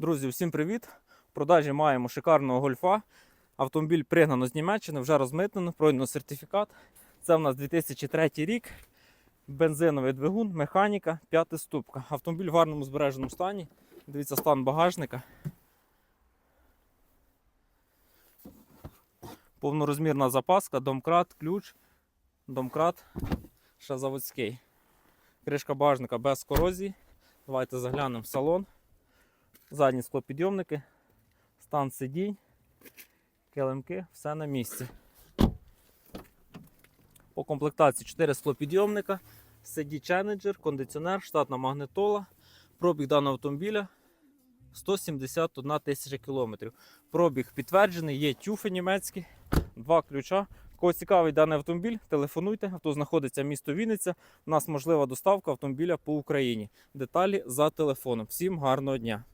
Друзі, всім привіт! В продажі маємо шикарного гольфа. Автомобіль пригнано з Німеччини, вже розмитнено, пройдено сертифікат. Це в нас 2003 рік. Бензиновий двигун, механіка, п'ята ступка. Автомобіль в гарному збереженому стані. Дивіться стан багажника. Повнорозмірна запаска, домкрат, ключ, домкрат, ще заводський. Кришка багажника без корозії. Давайте заглянемо в салон. Задні склопідйомники, стан сидінь, килимки, все на місці. По комплектації 4 склопідйомника, CD Challenger, кондиціонер, штатна магнитола. Пробіг даного автомобіля 171 тисяча кілометрів. Пробіг підтверджений, є тюфи німецькі, два ключа. Кого цікавий даний автомобіль, телефонуйте. Авто знаходиться місто Вінниця. У нас можлива доставка автомобіля по Україні. Деталі за телефоном. Всім гарного дня!